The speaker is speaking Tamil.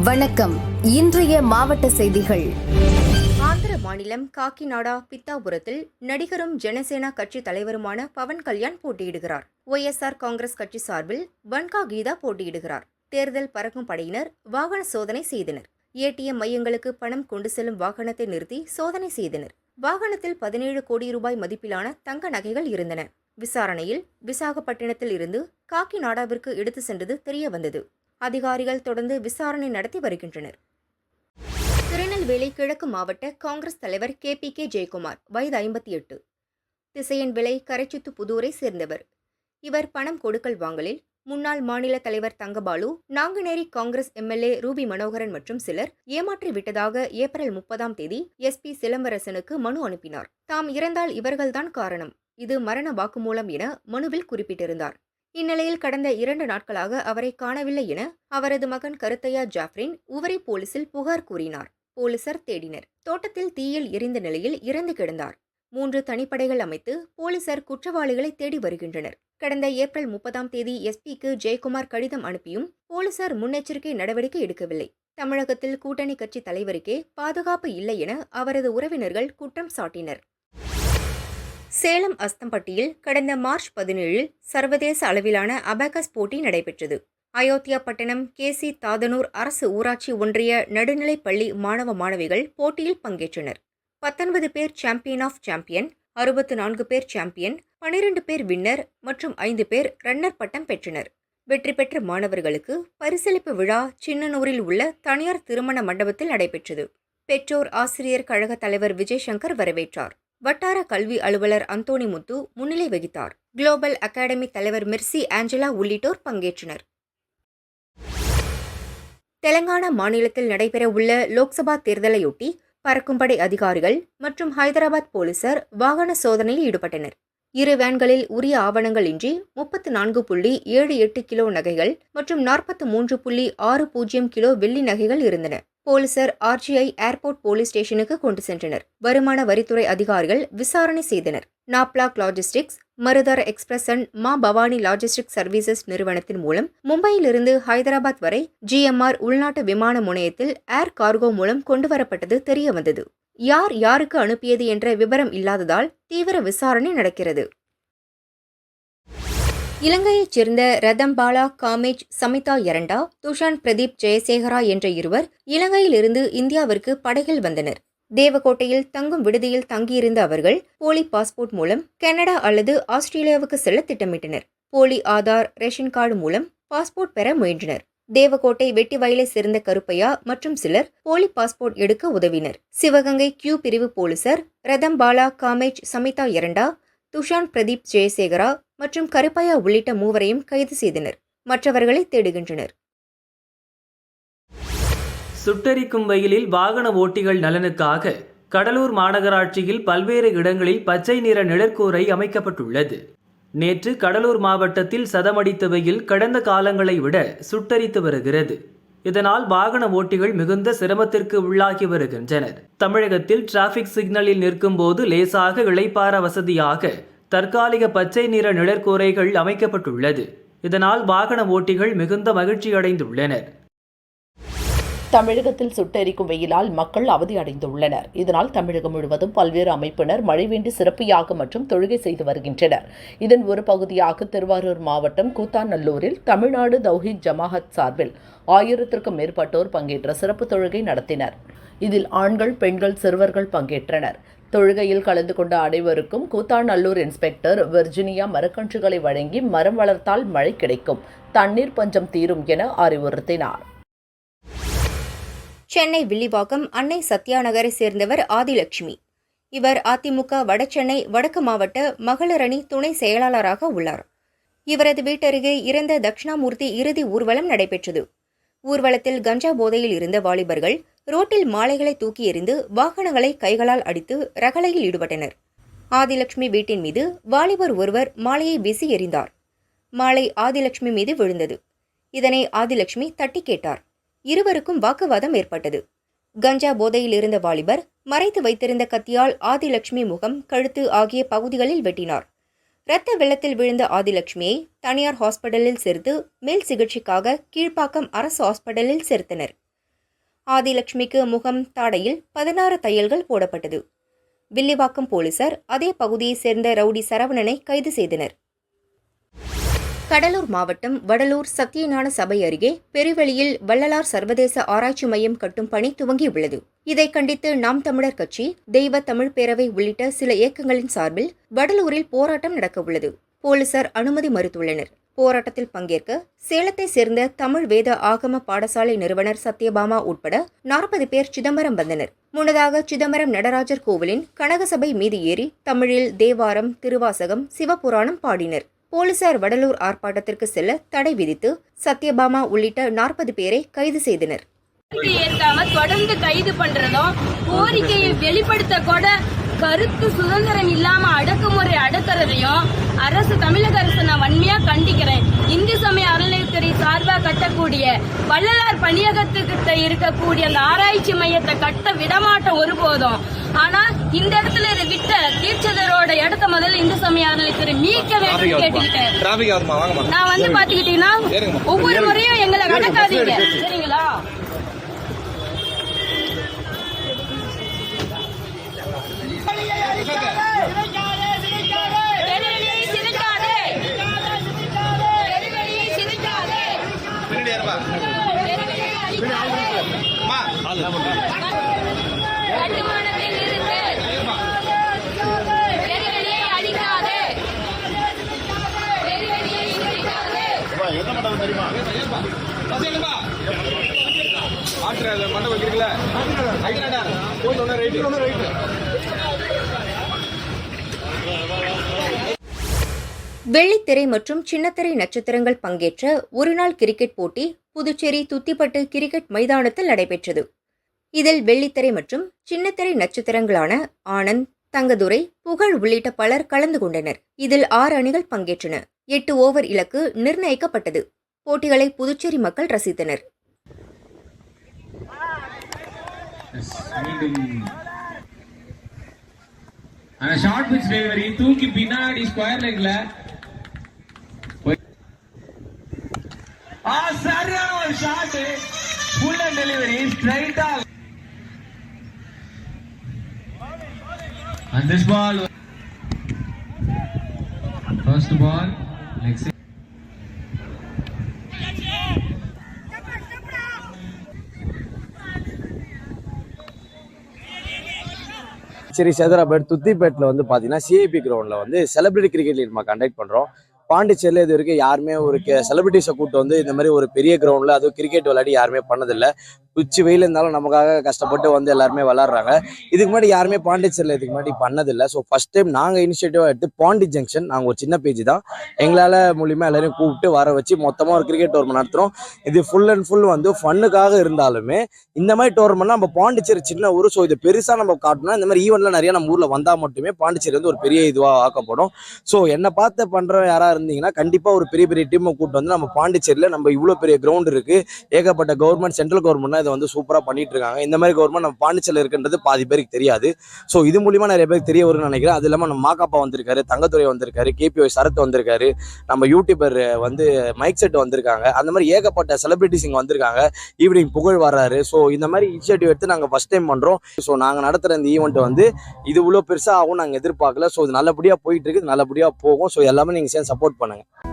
வணக்கம். இன்றைய மாவட்ட செய்திகள். ஆந்திர மாநிலம் காக்கிநாடா பித்தாபுரத்தில் நடிகரும் ஜனசேனா கட்சி தலைவருமான பவன் கல்யாண் போட்டியிடுகிறார். ஒய்எஸ்ஆர் காங்கிரஸ் கட்சி சார்பில் வன்கா கீதா போட்டியிடுகிறார். தேர்தல் பறக்கும் படையினர் வாகன சோதனை செய்தனர். ஏடிஎம் மையங்களுக்கு பணம் கொண்டு செல்லும் வாகனத்தை நிறுத்தி சோதனை செய்தனர். வாகனத்தில் பதினேழு கோடி ரூபாய் மதிப்பிலான தங்க நகைகள் இருந்தன. விசாரணையில் விசாகப்பட்டினத்தில் இருந்து காக்கிநாடாவிற்கு எடுத்து சென்றது தெரியவந்தது. அதிகாரிகள் தொடர்ந்து விசாரணை நடத்தி வருகின்றனர். திருநெல்வேலி கிழக்கு மாவட்ட காங்கிரஸ் தலைவர் கே பி கே ஜெயக்குமார் வயது ஐம்பத்தி எட்டு. திசையன் விலை கரைச்சுத்து புதூரை சேர்ந்தவர். இவர் பணம் கொடுக்கல் வாங்கலில் முன்னாள் மாநில தலைவர் தங்கபாலு நாங்குநேரி காங்கிரஸ் எம்எல்ஏ ரூபி மனோகரன் மற்றும் சிலர் ஏமாற்றி விட்டதாக ஏப்ரல் முப்பதாம் தேதி எஸ்பி சிலம்பரசனுக்கு மனு அனுப்பினார். தாம் இறந்தால் இவர்கள்தான் காரணம். இது மரண வாக்குமூலம் என மனுவில் குறிப்பிட்டிருந்தார். இந்நிலையில் கடந்த இரண்டு நாட்களாக அவரை காணவில்லை என அவரது மகன் கருத்தையா ஜாஃப்ரின் உவரி போலீசில் புகார் கூறினார். போலீசார் தேடினர். தோட்டத்தில் தீயில் எரிந்த நிலையில் இறந்து கிடந்தார். மூன்று தனிப்படைகள் அமைத்து போலீசார் குற்றவாளிகளை தேடி வருகின்றனர். கடந்த ஏப்ரல் முப்பதாம் தேதி எஸ்பிக்கு ஜெயக்குமார் கடிதம் அனுப்பியும் போலீசார் முன்னெச்சரிக்கை நடவடிக்கை எடுக்கவில்லை. தமிழகத்தில் கூட்டணி கட்சி தலைவருக்கே பாதுகாப்பு இல்லை என அவரது உறவினர்கள் குற்றம் சாட்டினர். சேலம் அஸ்தம்பட்டியில் கடந்த மார்ச் பதினேழில் சர்வதேச அளவிலான அபாகஸ் போட்டி நடைபெற்றது. அயோத்தியா பட்டணம் கேசி தாதனூர் அரசு ஊராட்சி ஒன்றிய நடுநிலைப் பள்ளி மாணவ மாணவிகள் போட்டியில் பங்கேற்றனர். பத்தொன்பது பேர் சாம்பியன் ஆஃப் சாம்பியன் அறுபத்து நான்கு பேர் சாம்பியன் பனிரெண்டு பேர் வின்னர் மற்றும் ஐந்து பேர் ரன்னர் பட்டம் பெற்றனர். வெற்றி பெற்ற மாணவர்களுக்கு பரிசளிப்பு விழா சின்னனூரில் உள்ள தனியார் திருமண மண்டபத்தில் நடைபெற்றது. பெற்றோர் ஆசிரியர் கழக தலைவர் விஜய்சங்கர் வரவேற்றார். வட்டார கல்வி அலுவலர் அந்தோணி முத்து முன்னிலை வகித்தார். குளோபல் அகாடமி தலைவர் மிர்சி ஆஞ்சலா உள்ளிட்டோர் பங்கேற்றனர். தெலங்கானா மாநிலத்தில் நடைபெறவுள்ள லோக்சபா தேர்தலையொட்டி பறக்கும்படை அதிகாரிகள் மற்றும் ஹைதராபாத் போலீசார் வாகன சோதனையில் ஈடுபட்டனர். இரு வேன்களில் உரிய ஆவணங்கள் இன்றி முப்பத்து நான்கு புள்ளி ஏழு எட்டு கிலோ நகைகள் மற்றும் நாற்பத்து மூன்று புள்ளி ஆறு பூஜ்ஜியம் கிலோ வெள்ளி நகைகள் இருந்தன. போலீசார் ஆர்ஜிஐ ஏர்போர்ட் போலீஸ் ஸ்டேஷனுக்கு கொண்டு சென்றனர். வருமான வரித்துறை அதிகாரிகள் விசாரணை செய்தனர். நாப்லாக் logistics Marudhara express and Maa Bhavani logistic services நிறுவனத்தின் மூலம் மும்பையிலிருந்து ஹைதராபாத் வரை ஜிஎம்ஆர் உள்நாட்டு விமான முனையத்தில் ஏர் கார்கோ மூலம் கொண்டுவரப்பட்டது தெரியவந்தது யார் யாருக்கு அனுப்பியது என்ற விவரம் இல்லாததால் தீவிர விசாரணை நடக்கிறது. இலங்கையைச் சேர்ந்த ரதம்பாலா காமேஜ் சமிதா எரண்டா துஷான் பிரதீப் ஜெயசேகரா என்ற இருவர் இலங்கையிலிருந்து இந்தியாவிற்கு படகில் வந்தனர். தேவகோட்டையில் தங்கும் விடுதியில் தங்கியிருந்த அவர்கள் போலி பாஸ்போர்ட் மூலம் கனடா அல்லது ஆஸ்திரேலியாவுக்கு செல்ல திட்டமிட்டனர். போலி ஆதார் ரேஷன் கார்டு மூலம் பாஸ்போர்ட் பெற முயன்றனர். தேவகோட்டை வெட்டி வயலை சேர்ந்த கருப்பையா மற்றும் சிலர் போலி பாஸ்போர்ட் எடுக்க உதவினர். சிவகங்கை கியூ பிரிவு போலீசார் ரதம்பாலா காமேஜ் சமிதா எரண்டா துஷான் பிரதீப் ஜெயசேகரா மற்றும் கருப்பையா உள்ளிட்ட மூவரையும் கைது செய்தனர். மற்றவர்களை தேடுகின்றனர். சுட்டெரிக்கும் வெயிலில் வாகன ஓட்டிகள் நலனுக்காக கடலூர் மாநகராட்சியில் பல்வேறு இடங்களில் பச்சை நிற நிழற்கூரை அமைக்கப்பட்டுள்ளது. நேற்று கடலூர் மாவட்டத்தில் சதமடித்த வெயில் கடந்த காலங்களை விட சுட்டரித்து வருகிறது. இதனால் வாகன ஓட்டிகள் மிகுந்த சிரமத்திற்கு உள்ளாகி வருகின்றனர். தமிழகத்தில் டிராஃபிக் சிக்னலில் நிற்கும் போது லேசாக இளைப்பாற வசதியாக தற்காலிக பச்சை நிற நிழற்கூரைகள் அமைக்கப்பட்டுள்ளது. இதனால் வாகன ஓட்டிகள் மிகுந்த மகிழ்ச்சியடைந்துள்ளனர் தமிழகத்தில் சுட்டெரிக்கும் வெயிலால் மக்கள் அவதி அடைந்துள்ளனர். இதனால் தமிழகம் முழுவதும் பல்வேறு அமைப்பினர் மழை வேண்டி சிறப்பியாக மற்றும் தொழுகை செய்து வருகின்றனர். இதன் ஒரு பகுதியாக திருவாரூர் மாவட்டம் கூத்தாநல்லூரில் தமிழ்நாடு தௌஹீத் ஜமாஹத் சார்பில் ஆயிரத்திற்கும் மேற்பட்டோர் பங்கேற்ற சிறப்பு தொழுகை நடத்தினர். இதில் ஆண்கள் பெண்கள் சிறுவர்கள் பங்கேற்றனர். தொழுகையில் கலந்து கொண்ட அனைவருக்கும் கூத்தாநல்லூர் இன்ஸ்பெக்டர் வெர்ஜினியா மரக்கன்றுகளை வழங்கி மரம் வளர்த்தால் மழை கிடைக்கும். தண்ணீர் பஞ்சம் தீரும் என அறிவுறுத்தினார். சென்னை வில்லிவாக்கம் அன்னை சத்யாநகரை சேர்ந்தவர் ஆதிலட்சுமி. இவர் அதிமுக வடசென்னை வடக்கு மாவட்ட மகளிரணி துணை செயலாளராக உள்ளார். இவரது வீட்டருகே இறந்த தட்சிணாமூர்த்தி இறுதி ஊர்வலம் நடைபெற்றது. ஊர்வலத்தில் கஞ்சா போதையில் இருந்த வாலிபர்கள் ரோட்டில் மாலைகளை தூக்கி எறிந்து வாகனங்களை கைகளால் அடித்து ரகளையில் ஈடுபட்டனர். ஆதிலட்சுமி வீட்டின் மீது வாலிபர் ஒருவர் மாலையை வீசி எறிந்தார். மாலை ஆதிலட்சுமி மீது விழுந்தது. இதனை ஆதிலட்சுமி தட்டி கேட்டார். இருவருக்கும் வாக்குவாதம் ஏற்பட்டது. கஞ்சா போதையில் இருந்த வாலிபர் மறைத்து வைத்திருந்த கத்தியால் ஆதிலட்சுமி முகம் கழுத்து ஆகிய பகுதிகளில் வெட்டினார். இரத்த வெள்ளத்தில் விழுந்த ஆதிலட்சுமியை தனியார் ஹாஸ்பிட்டலில் சேர்த்து மேல் சிகிச்சைக்காக கீழ்ப்பாக்கம் அரசு ஹாஸ்பிட்டலில் சேர்த்தனர். ஆதிலட்சுமிக்கு முகம் தாடையில் பதினாறு தையல்கள் போடப்பட்டது. வில்லிவாக்கம் போலீசார் அதே பகுதியைச் சேர்ந்த ரவுடி சரவணனை கைது செய்தனர். கடலூர் மாவட்டம் வடலூர் சத்தியஞான சபை அருகே பெருவெளியில் வள்ளலார் சர்வதேச ஆராய்ச்சி மையம் கட்டும் பணி துவங்கியுள்ளது. இதை கண்டித்து நாம் தமிழர் கட்சி தெய்வ தமிழ் பேரவை உள்ளிட்ட சில இயக்கங்களின் சார்பில் வடலூரில் போராட்டம் நடக்கவுள்ளது. போலீசார் அனுமதி மறுத்துள்ளனர். போராட்டத்தில் பங்கேற்க சேலத்தை சேர்ந்த தமிழ் வேத ஆகம பாடசாலை நிறுவனர் சத்யபாமா உட்பட நாற்பது பேர் சிதம்பரம் வந்தனர். முன்னதாக சிதம்பரம் நடராஜர் கோவிலின் கனகசபை மீது ஏறி தமிழில் தேவாரம் திருவாசகம் சிவபுராணம் பாடினர். போலீசார் வடலூர் ஆர்ப்பாட்டத்திற்கு செல்ல தடை விதித்து சத்யபாமா உள்ளிட்ட நாற்பது பேரை கைது செய்தனர். ஏற்காம தொடர்ந்து கைது பண்றதும் கோரிக்கையை வெளிப்படுத்த கூட கருத்து சுதந்திரம் இல்லாம அடக்குமுறை அடக்குறதையும் அரசு தமிழக அரசு நான் பணியகத்துக்கிட்ட இருக்கக்கூடிய அந்த ஆராய்ச்சி மையத்தை கட்ட விடமாட்டோம் ஒருபோதும். ஆனா இந்த இடத்துல இதை விட்ட தீட்சதரோட இடத்த முதல்ல இந்து சமய அறநிலையத்துறை மீட்க வேண்டும் கேட்டுக்கிட்டேன். நான் வந்து பாத்துக்கிட்டீங்கன்னா. ஒவ்வொரு முறையும் எங்களை கடக்காதீங்க சரிங்களா? பெருவெளியை தெரியுமா பெருவெளியை மண்டபம் வைக்கிறீங்களா வைக்கிறேன்டா போயிட்டு ஒன்று ரைட்டு ஒன்று ரைட்டு வெள்ளித்திரை மற்றும் சின்னத்திரை நட்சத்திரங்கள் பங்கேற்ற ஒருநாள் கிரிக்கெட் போட்டி புதுச்சேரி துத்திப்பட்டு கிரிக்கெட் மைதானத்தில் நடைபெற்றது. இதில் வெள்ளித்திரை மற்றும் சின்னத்திரை நட்சத்திரங்களான ஆனந்த் தங்கதுரை புகழ் உள்ளிட்ட பலர் கலந்து கொண்டனர். இதில் ஆறு அணிகள் பங்கேற்றன. எட்டு ஓவர் இலக்கு நிர்ணயிக்கப்பட்டது. போட்டிகளை புதுச்சேரி மக்கள் ரசித்தனர். அந்த ஷார்ட் பிச் டெலிவரி தூக்கி பின்னாடி ஸ்கொயர் லெக்ல சரியான ஒரு ஷாட் ஃபுல் அண்ட் டெலிவரி ஸ்ட்ரைட்டா And this ball. First ball leg சரி சேதராபேட் துத்திப்பேட்டில் வந்து பார்த்தீங்கன்னா சிஐபி கிரவுண்டில் வந்து செலிபிரிட்டி கிரிக்கெட் லீக் நம்ம கண்டக்ட் பண்ணுறோம் பாண்டிச்சேரியில் இது வரைக்கும் யாருமே ஒரு செலிபிரிட்டிஸை கூட்டு வந்து இந்த மாதிரி ஒரு பெரிய கிரவுண்டில் அதுவும் கிரிக்கெட் விளையாடி யாருமே பண்ணதில்லை. உச்சி வெயில் இருந்தாலும் நமக்காக கஷ்டப்பட்டு வந்து எல்லாருமே விளாட்றாங்க. இதுக்கு முன்னாடி யாருமே பாண்டிச்சேரியில் இதுக்கு முன்னாடி பண்ணதில்லை. ஸோ ஃபஸ்ட் டைம் நாங்கள் இனிஷியேட்டிவாக எடுத்து பாண்டி ஜங்ஷன் நாங்கள் ஒரு சின்ன பேஜ் தான். எங்களால் மூலியமாக எல்லாரையும் கூப்பிட்டு வர வச்சு மொத்தமாக ஒரு கிரிக்கெட் டோர்மெண்ட் நடத்துகிறோம் இது ஃபுல் அண்ட் ஃபுல் வந்து ஃபன்னுக்காக இருந்தாலுமே இந்த மாதிரி டோர்மெண்ட்னா நம்ம பாண்டிச்சேரி சின்ன ஊர் ஸோ இது பெருசாக நம்ம காட்டணும் இந்த மாதிரி ஈவெண்ட்லாம் நிறையா நம்ம ஊரில் வந்தால் மட்டுமே பாண்டிச்சேரி வந்து ஒரு பெரிய இதுவாக ஆக்கப்படும். ஸோ என்னை பார்த்து பண்ணுற யாராக இருந்தீங்கன்னா கண்டிப்பாக ஒரு பெரிய பெரிய டீமை கூப்பிட்டு வந்து நம்ம பாண்டிச்சேரியில் நம்ம இவ்வளோ பெரிய கிரவுண்ட் இருக்குது ஏகப்பட்ட கவர்மெண்ட் சென்ட்ரல் கவர்மெண்ட்னா இதை வந்து சூப்பராக பண்ணிட்டு இருக்காங்க இந்த மாதிரி கவர்மெண்ட் நம்ம பாண்டிச்சல் இருக்குன்றது பாதி பேருக்கு தெரியாது. ஸோ இது மூலியமா நிறைய பேருக்கு தெரிய வரும்னு நினைக்கிறேன். அது இல்லாமல் நம்ம மாக்காப்பா வந்திருக்காரு தங்கத்துறை வந்திருக்காரு கேபிஒய் சரத் வந்திருக்காரு நம்ம யூடியூபர் வந்து மைக் செட் வந்திருக்காங்க. அந்த மாதிரி ஏகப்பட்ட செலிபிரிட்டிஸ் இங்கே வந்திருக்காங்க. ஈவினிங் புகழ் வர்றாரு. ஸோ இந்த மாதிரி இனிஷியேட்டிவ் எடுத்து நாங்கள் ஃபஸ்ட் டைம் பண்ணுறோம் ஸோ நாங்கள் நடத்துகிற இந்த ஈவெண்ட் வந்து இது இவ்வளோ பெருசாக ஆகும் நாங்கள் எதிர்பார்க்கல. ஸோ இது நல்லபடியாக போயிட்டு இருக்கு நல்லபடியாக போகும். ஸோ எல்லாமே நீங்கள் சேர்ந்து சப்போர்ட் பண்ணுங்கள்